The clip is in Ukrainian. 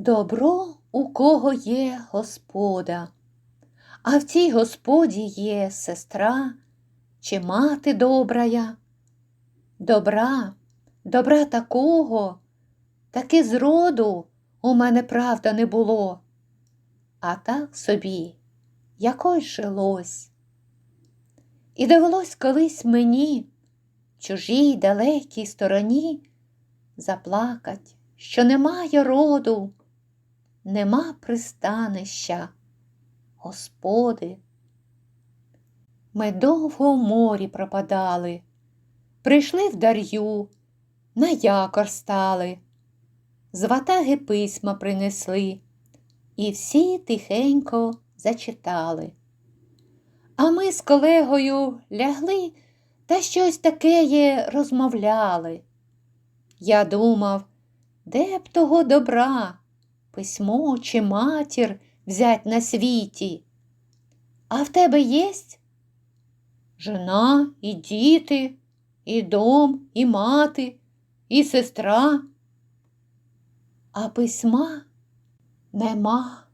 Добро у кого є господа, а в цій господі є сестра чи мати добрая. Добра, добра такого, таки зроду у мене правда не було, а так собі якось жилось. І довелось колись мені, чужій далекій стороні, заплакать, що немає роду, нема пристанища, Господи. Ми довго в морі пропадали, прийшли в дар'ю, на якор стали, з ватаги письма принесли, і всі тихенько зачитали. А ми з колегою лягли та щось такеє розмовляли. Я думав, де б того добра, письмо чи матір взять на світі. А в тебе єсть? Жена і діти, і дом, і мати, і сестра. А письма нема.